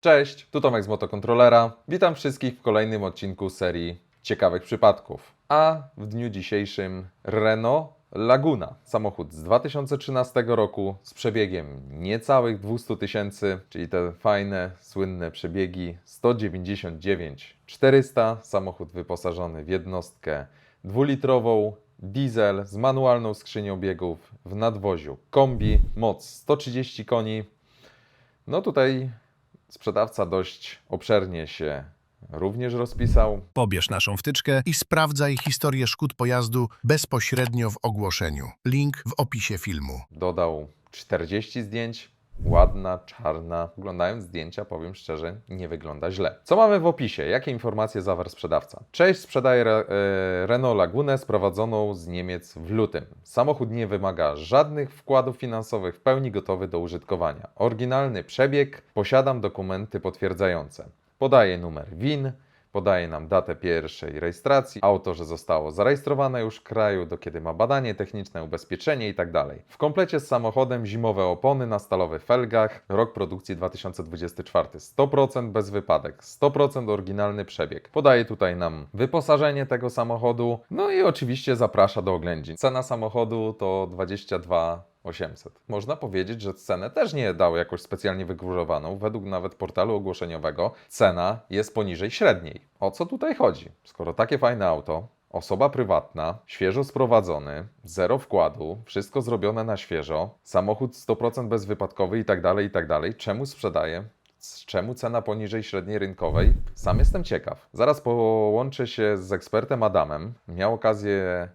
Cześć, tu Tomek z Motokontrolera. Witam wszystkich w kolejnym odcinku serii ciekawych przypadków. A w dniu dzisiejszym Renault Laguna. Samochód z 2013 roku z przebiegiem niecałych 200 tysięcy, czyli te fajne, słynne przebiegi 199 400. Samochód wyposażony w jednostkę dwulitrową, diesel z manualną skrzynią biegów w nadwoziu kombi, moc 130 koni. No tutaj sprzedawca dość obszernie się również rozpisał. Pobierz naszą wtyczkę i sprawdzaj historię szkód pojazdu bezpośrednio w ogłoszeniu. Link w opisie filmu. Dodał 40 zdjęć. Ładna, czarna. Oglądając zdjęcia, powiem szczerze, nie wygląda źle. Co mamy w opisie? Jakie informacje zawarł sprzedawca? Cześć, sprzedaję re, e, Renault Lagunę sprowadzoną z Niemiec w lutym. Samochód nie wymaga żadnych wkładów finansowych, w pełni gotowy do użytkowania. Oryginalny przebieg, posiadam dokumenty potwierdzające. Podaje numer WIN, podaje nam datę pierwszej rejestracji, auto, że zostało zarejestrowane już w kraju, do kiedy ma badanie techniczne, ubezpieczenie itd. W komplecie z samochodem zimowe opony na stalowych felgach, rok produkcji 2024, 100% bez wypadek, 100% oryginalny przebieg. Podaje tutaj nam wyposażenie tego samochodu, no i oczywiście zaprasza do oględzin. Cena samochodu to 22 800. Można powiedzieć, że cenę też nie dał jakoś specjalnie wygórzowaną. Według nawet portalu ogłoszeniowego cena jest poniżej średniej. O co tutaj chodzi? Skoro takie fajne auto, osoba prywatna, świeżo sprowadzony, zero wkładu, wszystko zrobione na świeżo, samochód 100% bezwypadkowy i tak dalej, i tak czemu sprzedaje? Z czemu cena poniżej średniej rynkowej? Sam jestem ciekaw. Zaraz połączę się z ekspertem Adamem. Miał okazję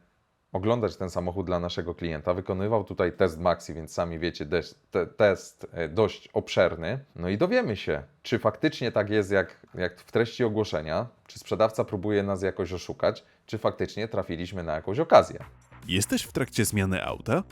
oglądać ten samochód dla naszego klienta. Wykonywał tutaj test Maxi, więc sami wiecie, te, test e, dość obszerny. No i dowiemy się, czy faktycznie tak jest, jak, jak w treści ogłoszenia, czy sprzedawca próbuje nas jakoś oszukać, czy faktycznie trafiliśmy na jakąś okazję. Jesteś w trakcie zmiany auta?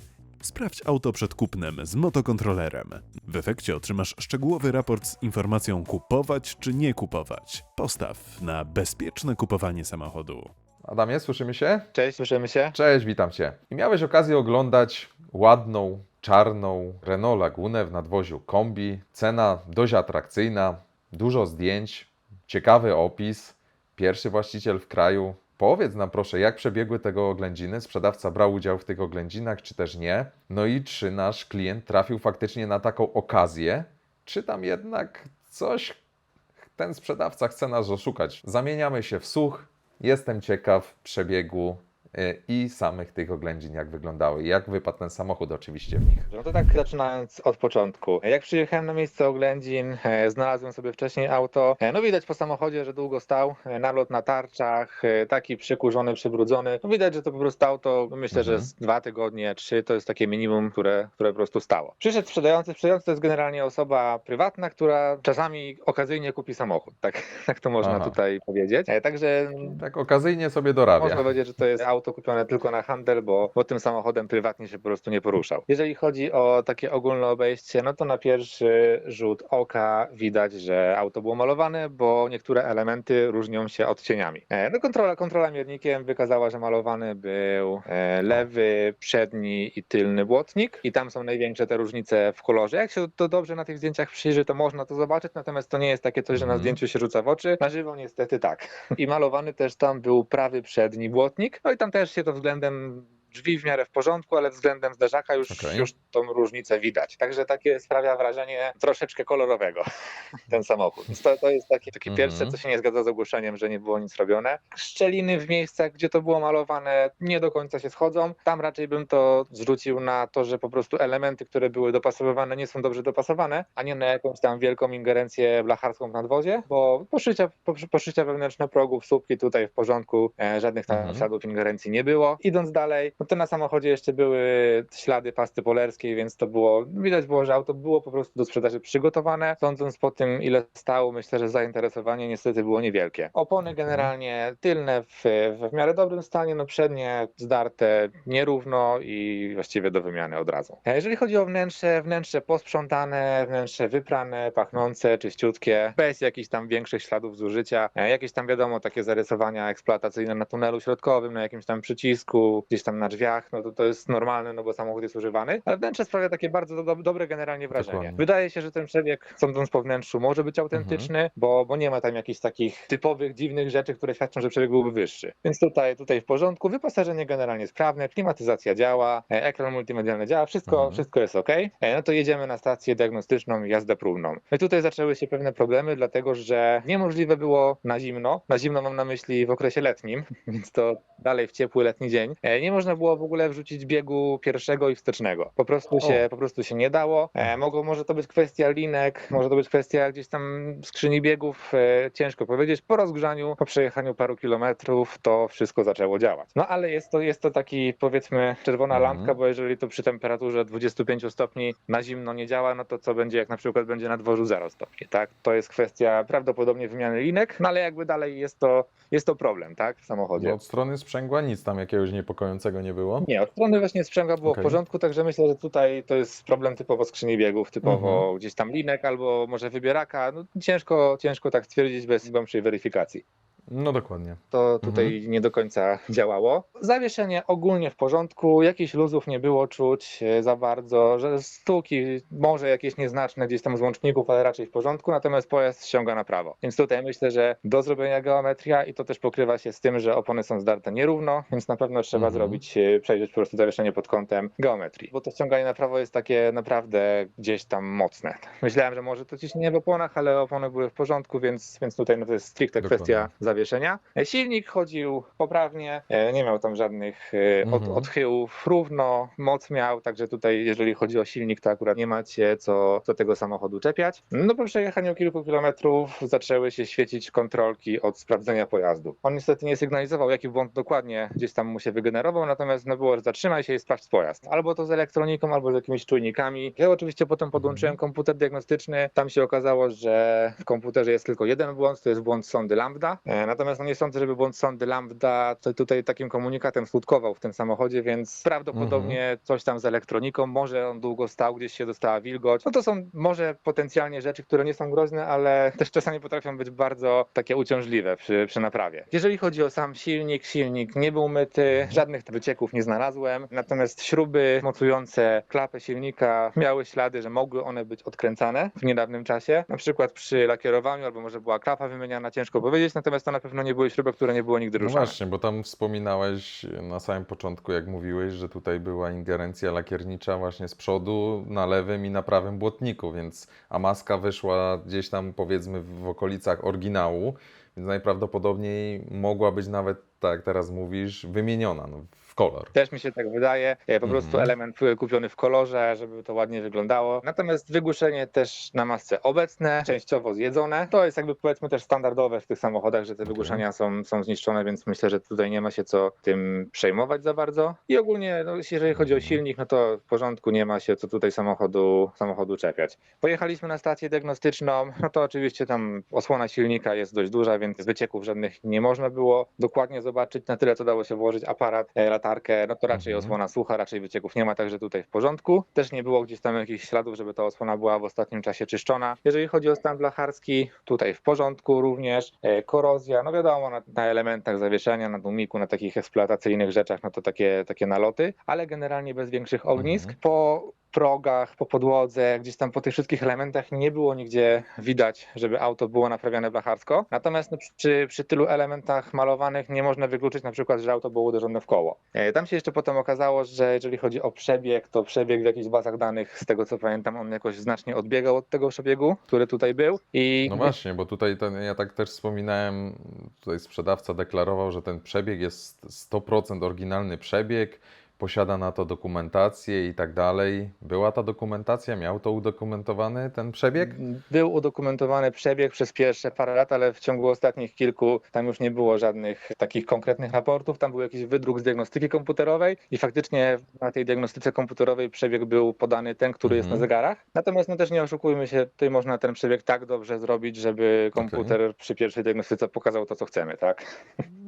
Sprawdź auto przed kupnem z motokontrolerem. W efekcie otrzymasz szczegółowy raport z informacją kupować czy nie kupować. Postaw na bezpieczne kupowanie samochodu. Adamie, słyszymy się? Cześć, słyszymy się? Cześć, witam Cię. I miałeś okazję oglądać ładną, czarną Renault Lagunę w nadwoziu kombi. Cena dość atrakcyjna, dużo zdjęć, ciekawy opis. Pierwszy właściciel w kraju. Powiedz nam proszę, jak przebiegły tego oględziny? Sprzedawca brał udział w tych oględzinach, czy też nie? No i czy nasz klient trafił faktycznie na taką okazję, czy tam jednak coś ten sprzedawca chce nas oszukać? Zamieniamy się w słuch. Jestem ciekaw przebiegu i samych tych oględzin, jak wyglądały. Jak wypadł ten samochód oczywiście w nich. No to tak zaczynając od początku. Jak przyjechałem na miejsce oględzin, e, znalazłem sobie wcześniej auto. E, No widać po samochodzie, że długo stał. E, Nalot na tarczach, e, taki przykurzony, przybrudzony. No widać, że to po prostu auto, myślę, że Mhm. z dwa tygodnie, trzy to jest takie minimum, które, które po prostu stało. Przyszedł sprzedający. Sprzedający to jest generalnie osoba prywatna, która czasami okazyjnie kupi samochód. Tak, tak to można Aha. tutaj powiedzieć. E, Także Tak okazyjnie sobie dorabia. Można powiedzieć, że to jest auto kupione tylko na handel, bo, bo tym samochodem prywatnie się po prostu nie poruszał. Jeżeli chodzi o takie ogólne obejście, no to na pierwszy rzut oka widać, że auto było malowane, bo niektóre elementy różnią się odcieniami. E, No kontrola, kontrola miernikiem wykazała, że malowany był e, lewy, przedni i tylny błotnik i tam są największe te różnice w kolorze. Jak się to dobrze na tych zdjęciach przyjrzy, to można to zobaczyć, natomiast to nie jest takie coś, że na Mhm. zdjęciu się rzuca w oczy. Na żywo niestety tak. I malowany też tam był prawy przedni błotnik. No i tam też się to względem drzwi w miarę w porządku, ale względem zderzaka już, Okej. już tą różnicę widać. Także takie sprawia wrażenie troszeczkę kolorowego ten samochód. To, to jest takie, takie Mhm. pierwsze, co się nie zgadza z ogłoszeniem, że nie było nic robione. Szczeliny w miejscach, gdzie to było malowane, nie do końca się schodzą. Tam raczej bym to zwrócił na to, że po prostu elementy, które były dopasowywane, nie są dobrze dopasowane, a nie na jakąś tam wielką ingerencję blacharską w nadwozie, bo poszycia, poszy- poszycia wewnętrzne progów, słupki tutaj w porządku, e, żadnych tam Mhm. śladów ingerencji nie było. Idąc dalej, no to na samochodzie jeszcze były ślady pasty polerskiej, więc to było, widać było, że auto było po prostu do sprzedaży przygotowane. Sądząc po tym, ile stało, myślę, że zainteresowanie niestety było niewielkie. Opony generalnie tylne w, w miarę dobrym stanie, no przednie zdarte nierówno i właściwie do wymiany od razu. A jeżeli chodzi o wnętrze, wnętrze posprzątane, wnętrze wyprane, pachnące, czyściutkie, bez jakichś tam większych śladów zużycia, E, jakieś tam wiadomo takie zarysowania eksploatacyjne na tunelu środkowym, na jakimś tam przycisku, gdzieś tam na drzwiach, no to to jest normalne, no bo samochód jest używany, ale wnętrze sprawia takie bardzo do, dobre generalnie wrażenie. Dokładnie. Wydaje się, że ten przebieg, sądząc po wnętrzu, może być autentyczny, bo, bo nie ma tam jakichś takich typowych, dziwnych rzeczy, które świadczą, że przebieg byłby wyższy. Więc tutaj, tutaj w porządku, wyposażenie generalnie sprawne, klimatyzacja działa, e, ekran multimedialny działa, wszystko, Mhm. wszystko jest ok. E, No to jedziemy na stację diagnostyczną i jazdę próbną. No i tutaj zaczęły się pewne problemy, dlatego że niemożliwe było na zimno, na zimno mam na myśli w okresie letnim, więc to dalej w ciepły letni dzień, e, nie można było w ogóle wrzucić biegu pierwszego i wstecznego. Po prostu się, po prostu się nie dało. E, Mogło, może to być kwestia linek, może to być kwestia gdzieś tam skrzyni biegów, e, ciężko powiedzieć. Po rozgrzaniu, po przejechaniu paru kilometrów to wszystko zaczęło działać. No ale jest to, jest to taki powiedzmy czerwona Mhm. lampka, bo jeżeli to przy temperaturze 25 stopni na zimno nie działa, no to co będzie jak na przykład będzie na dworzu 0 stopni, tak? To jest kwestia prawdopodobnie wymiany linek, no ale jakby dalej jest to, jest to problem, tak? W samochodzie. Bo od strony sprzęgła nic tam jakiegoś niepokojącego nie było. Nie, od strony właśnie sprzęgła było Okej. w porządku, także myślę, że tutaj to jest problem typowo skrzyni biegów, typowo Mhm. gdzieś tam linek albo może wybieraka. No, ciężko, ciężko tak stwierdzić bez głębszej weryfikacji. No dokładnie. To tutaj nie do końca działało. Zawieszenie ogólnie w porządku, jakichś luzów nie było czuć e, za bardzo, że stuki może jakieś nieznaczne gdzieś tam z łączników, ale raczej w porządku, natomiast pojazd ściąga na prawo. Więc tutaj myślę, że do zrobienia geometria i to też pokrywa się z tym, że opony są zdarte nierówno, więc na pewno trzeba Mhm. zrobić, e, przejrzeć po prostu zawieszenie pod kątem geometrii, bo to ściąganie na prawo jest takie naprawdę gdzieś tam mocne. Myślałem, że może to ciśnienie w oponach, ale opony były w porządku, więc, więc tutaj no to jest stricte Dokładnie. kwestia zawieszenia. E, Silnik chodził poprawnie, e, nie miał tam żadnych e, od, Mhm. odchyłów, równo, moc miał, także tutaj jeżeli chodzi o silnik, to akurat nie macie co do tego samochodu czepiać. No po przejechaniu kilku kilometrów zaczęły się świecić kontrolki od sprawdzenia pojazdu. On niestety nie sygnalizował, jaki błąd dokładnie gdzieś tam mu się wygenerował, natomiast no było, że zatrzymaj się i sprawdź pojazd. Albo to z elektroniką, albo z jakimiś czujnikami. Ja oczywiście potem podłączyłem komputer diagnostyczny, tam się okazało, że w komputerze jest tylko jeden błąd, to jest błąd sondy lambda, E, natomiast no nie sądzę, żeby błąd sondy lambda tutaj takim komunikatem skutkował w tym samochodzie, więc prawdopodobnie coś tam z elektroniką, może on długo stał, gdzieś się dostała wilgoć. No to są może potencjalnie rzeczy, które nie są groźne, ale też czasami potrafią być bardzo takie uciążliwe przy, przy naprawie. Jeżeli chodzi o sam silnik, silnik nie był myty, żadnych wycieków nie znalazłem, natomiast śruby mocujące klapę silnika miały ślady, że mogły one być odkręcane w niedawnym czasie, na przykład przy lakierowaniu, albo może była klapa wymieniana, ciężko powiedzieć, natomiast to na pewno nie były śruby, które nie były nigdy No ruszane. właśnie, bo tam wspominałeś na samym początku, jak mówiłeś, że tutaj była ingerencja lakiernicza właśnie z przodu na lewym i na prawym błotniku, więc a maska wyszła gdzieś tam powiedzmy w okolicach oryginału, więc najprawdopodobniej mogła być nawet, tak jak teraz mówisz, wymieniona no, w kolor. Też mi się tak wydaje. E, Po prostu Mhm. element e, kupiony w kolorze, żeby to ładnie wyglądało. Natomiast wygłuszenie też na masce obecne, częściowo zjedzone. To jest jakby powiedzmy też standardowe w tych samochodach, że te wygłuszenia są, są zniszczone, więc myślę, że tutaj nie ma się co tym przejmować za bardzo. I ogólnie, no, jeżeli chodzi o silnik, no to w porządku, nie ma się co tutaj samochodu, samochodu czepiać. Pojechaliśmy na stację diagnostyczną, no to oczywiście tam osłona silnika jest dość duża, więc wycieków żadnych nie można było dokładnie zobaczyć. Na tyle, co dało się włożyć aparat, e, latarkę, no to raczej Mhm. osłona sucha, raczej wycieków nie ma, także tutaj w porządku. Też nie było gdzieś tam jakichś śladów, żeby ta osłona była w ostatnim czasie czyszczona. Jeżeli chodzi o stan blacharski, tutaj w porządku również. E, Korozja, no wiadomo, na, na elementach zawieszenia, na tłumiku, na takich eksploatacyjnych rzeczach, no to takie, takie naloty, ale generalnie bez większych ognisk. Mhm. Po progach, po podłodze, gdzieś tam po tych wszystkich elementach nie było nigdzie widać, żeby auto było naprawiane blacharsko. Natomiast no, przy, przy tylu elementach malowanych nie można wykluczyć na przykład, że auto było uderzone w koło. E, Tam się jeszcze potem okazało, że jeżeli chodzi o przebieg, to przebieg w jakichś bazach danych, z tego co pamiętam, on jakoś znacznie odbiegał od tego przebiegu, który tutaj był. I No właśnie, bo tutaj ten, ja tak też wspominałem, tutaj sprzedawca deklarował, że ten przebieg jest 100% oryginalny przebieg, posiada na to dokumentację i tak dalej. Była ta dokumentacja, miał to udokumentowany ten przebieg? Był udokumentowany przebieg przez pierwsze parę lat, ale w ciągu ostatnich kilku tam już nie było żadnych takich konkretnych raportów. Tam był jakiś wydruk z diagnostyki komputerowej i faktycznie na tej diagnostyce komputerowej przebieg był podany ten, który jest na Mhm. zegarach. Natomiast no też nie oszukujmy się, tutaj można ten przebieg tak dobrze zrobić, żeby komputer przy pierwszej diagnostyce pokazał to, co chcemy, tak?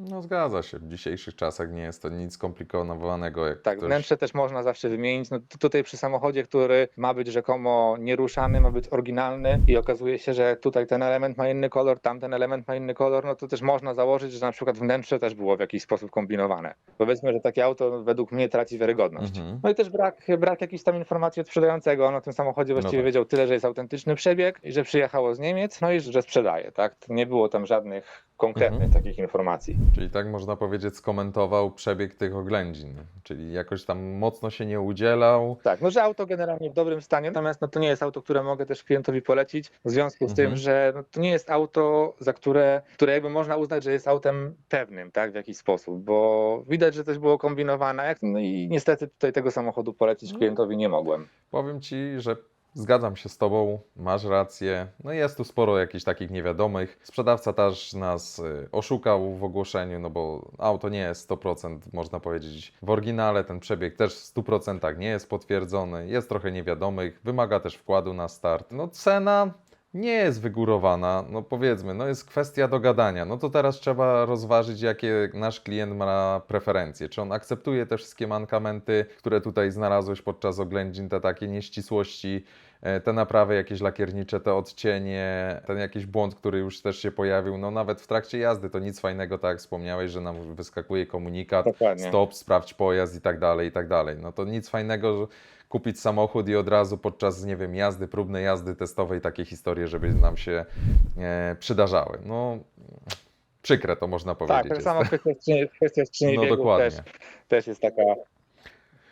No zgadza się, w dzisiejszych czasach nie jest to nic skomplikowanego. Jak Tak, wnętrze też można zawsze wymienić. No tu- tutaj przy samochodzie, który ma być rzekomo nieruszany, ma być oryginalny i okazuje się, że tutaj ten element ma inny kolor, tamten element ma inny kolor, no to też można założyć, że na przykład wnętrze też było w jakiś sposób kombinowane. Powiedzmy, że takie auto według mnie traci wiarygodność. Mhm. No i też brak, brak jakichś tam informacji od sprzedającego. On o tym samochodzie właściwie tak. wiedział tyle, że jest autentyczny przebieg i że przyjechało z Niemiec, no i że sprzedaje, tak? Nie było tam żadnych konkretnych Mhm. takich informacji. Czyli tak można powiedzieć, skomentował przebieg tych oględzin. Czyli jakoś tam mocno się nie udzielał. Tak, no że auto generalnie w dobrym stanie, natomiast no, to nie jest auto, które mogę też klientowi polecić, w związku z Mhm. tym, że no, to nie jest auto, za które, które jakby można uznać, że jest autem pewnym, tak, w jakiś sposób, bo widać, że coś było kombinowane, no i niestety tutaj tego samochodu polecić No. klientowi nie mogłem. Powiem ci, że zgadzam się z tobą, masz rację. No jest tu sporo jakichś takich niewiadomych. Sprzedawca też nas y, oszukał w ogłoszeniu, no bo auto nie jest 100%, można powiedzieć, w oryginale. Ten przebieg też w 100% nie jest potwierdzony. Jest trochę niewiadomych, wymaga też wkładu na start. No cena nie jest wygórowana, no powiedzmy, no jest kwestia dogadania. No to teraz trzeba rozważyć, jakie nasz klient ma preferencje. Czy on akceptuje te wszystkie mankamenty, które tutaj znalazłeś podczas oględzin, te takie nieścisłości, e, te naprawy jakieś lakiernicze, te odcienie, ten jakiś błąd, który już też się pojawił. No nawet w trakcie jazdy to nic fajnego, tak jak wspomniałeś, że nam wyskakuje komunikat, Dokładnie. stop, sprawdź pojazd i tak dalej, i tak dalej. No to nic fajnego, że kupić samochód i od razu podczas, nie wiem, jazdy, próbnej jazdy testowej takie historie, żeby nam się e, przydarzały. No, przykre to można powiedzieć. Tak, tak samo kwestia skrzyni, No biegów dokładnie. też, też jest taka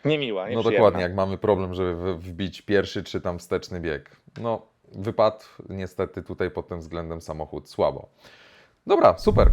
niemiła, No dokładnie, jak mamy problem, żeby wbić pierwszy czy tam wsteczny bieg. No, wypadł niestety tutaj pod tym względem samochód słabo. Dobra, super.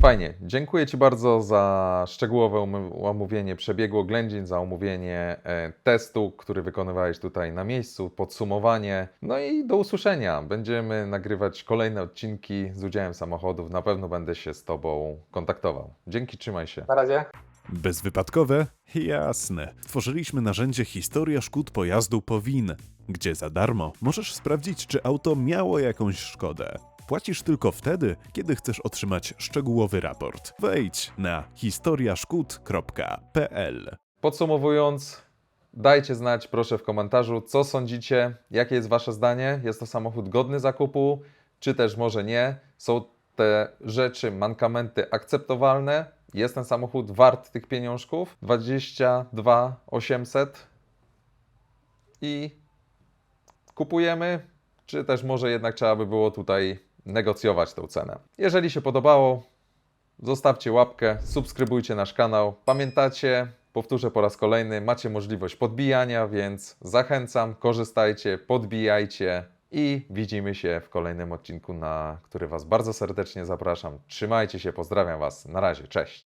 Fajnie. Dziękuję Ci bardzo za szczegółowe omówienie przebiegu oględzin, za omówienie e, testu, który wykonywałeś tutaj na miejscu, podsumowanie. No i do usłyszenia. Będziemy nagrywać kolejne odcinki z udziałem samochodów. Na pewno będę się z Tobą kontaktował. Dzięki, trzymaj się. Na razie. Bezwypadkowe? Jasne. Tworzyliśmy narzędzie Historia szkód pojazdu Powin, gdzie za darmo możesz sprawdzić, czy auto miało jakąś szkodę. Płacisz tylko wtedy, kiedy chcesz otrzymać szczegółowy raport. Wejdź na historiaszkód.pl. Podsumowując, dajcie znać proszę w komentarzu, co sądzicie, jakie jest Wasze zdanie. Jest to samochód godny zakupu, czy też może nie? Są te rzeczy, mankamenty akceptowalne? Jest ten samochód wart tych pieniążków? 22 800 i kupujemy, czy też może jednak trzeba by było tutaj negocjować tę cenę. Jeżeli się podobało, Zostawcie łapkę, subskrybujcie nasz kanał. Pamiętacie, powtórzę po raz kolejny, macie możliwość podbijania, więc zachęcam, korzystajcie, podbijajcie i widzimy się w kolejnym odcinku, na który Was bardzo serdecznie zapraszam. Trzymajcie się, pozdrawiam Was. Na razie, cześć.